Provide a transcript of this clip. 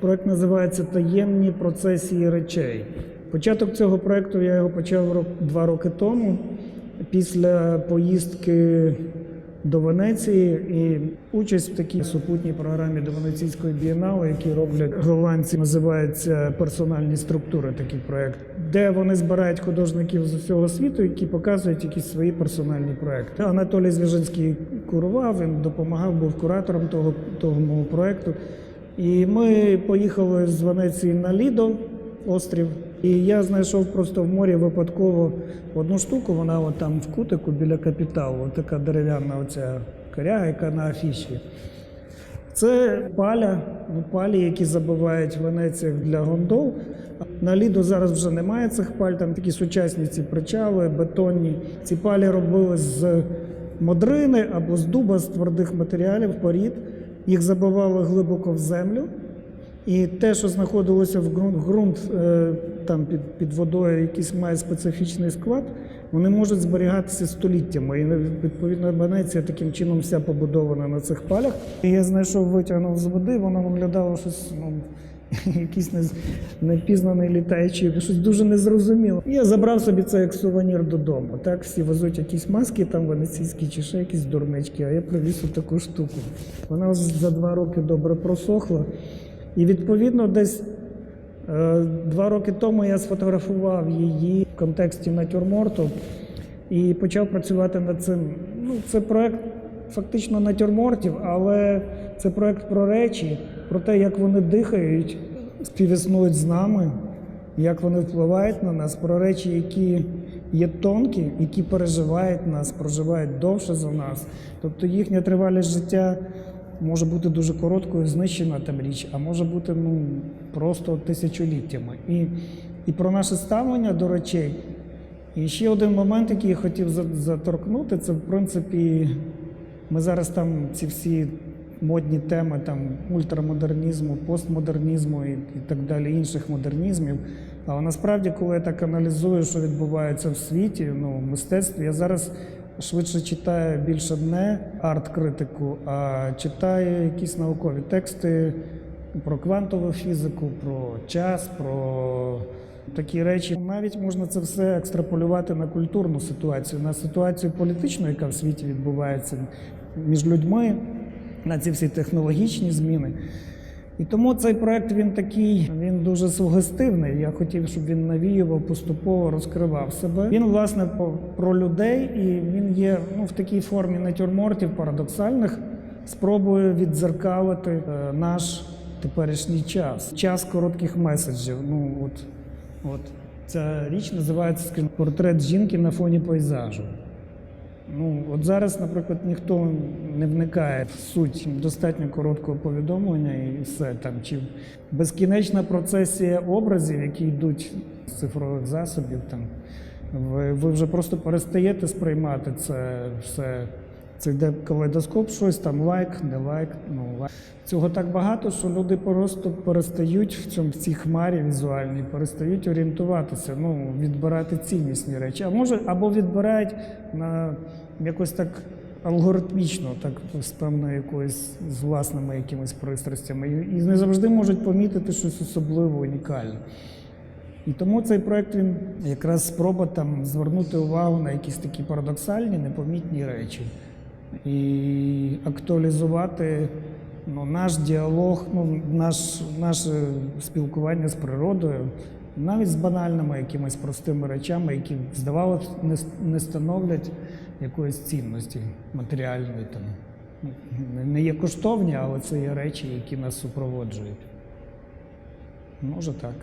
Проект називається Таємні процесії речей. Початок цього проекту я його почав два роки тому, після поїздки до Венеції і участь в такій супутній програмі до Венеційської бієналу, які роблять голландці, називається персональні структури. Такий проект, де вони збирають художників з усього світу, які показують якісь свої персональні проекти. Анатолій Звіжинський курував, він допомагав, був куратором того, того мого проекту. І ми поїхали з Венеції на Лідо, острів. І я знайшов просто в морі випадково одну штуку, вона от там в кутику біля капіталу, така дерев'яна оця коряга, яка на афіші. Це паля, ну, палі, які забивають в Венеціях для гондол. На Ліду зараз вже немає цих паль, там такі сучасні ці причали, бетонні. Ці палі робили з модрини або з дуба, з твердих матеріалів, порід. Їх забивали глибоко в землю. І те, що знаходилося в ґрунт, ґрунт е, там під, під водою, якийсь має специфічний склад, вони можуть зберігатися століттями. І відповідно Венеція таким чином вся побудована на цих палях. І я знайшов, витягнув з води, воно виглядало щось. Ну, Якийсь нез- непізнаний літаючий, щось дуже незрозуміло. Я забрав собі це як сувенір додому. Так, всі везуть якісь маски там венеційські чи ще якісь дурнички, а я привіз таку штуку. Вона за два роки добре просохла. І відповідно десь е, два роки тому я сфотографував її в контексті натюрморту і почав працювати над цим. Ну, це проект фактично натюрмортів, але це проект про речі, про те, як вони дихають, співіснують з нами, як вони впливають на нас, про речі, які є тонкі, які переживають нас, проживають довше за нас. Тобто їхня тривалість життя може бути дуже короткою, знищена там річ, а може бути ну, просто тисячоліттями. І, і про наше ставлення до речей. І ще один момент, який я хотів заторкнути, це в принципі, ми зараз там ці всі модні теми там ультрамодернізму, постмодернізму і, і так далі, інших модернізмів. Але насправді, коли я так аналізую, що відбувається в світі, ну, в мистецтві, я зараз швидше читаю більше не арт-критику, а читаю якісь наукові тексти про квантову фізику, про час, про такі речі. Навіть можна це все екстраполювати на культурну ситуацію, на ситуацію політичну, яка в світі відбувається між людьми, на ці всі технологічні зміни. І тому цей проект він такий, він дуже сугестивний. Я хотів, щоб він навіював, поступово розкривав себе. Він, власне, про людей, і він є ну, в такій формі натюрмортів парадоксальних, спробує віддзеркалити е, наш теперішній час. Час коротких меседжів. Ну, от, от. Ця річ називається портрет жінки на фоні пейзажу. Ну, от зараз, наприклад, ніхто не вникає в суть достатньо короткого повідомлення і все там. Чи безкінечна процесія образів, які йдуть з цифрових засобів, там ви, ви вже просто перестаєте сприймати це все. Це йде калейдоскоп, щось там лайк, не лайк, ну лайк. Цього так багато, що люди просто перестають в цьому в цій хмарі візуальній, перестають орієнтуватися, ну відбирати ціннісні речі. А може, або відбирають на якось так алгоритмічно, так з певною якоюсь з власними якимись пристрастями, і, і не завжди можуть помітити щось особливе, унікальне. І тому цей проект він якраз спроба там звернути увагу на якісь такі парадоксальні, непомітні речі і актуалізувати ну, наш діалог, ну, наш, наше спілкування з природою, навіть з банальними якимись простими речами, які, здавалося, не, не становлять якоїсь цінності матеріальної. Там. Не- є коштовні, але це є речі, які нас супроводжують. Може так.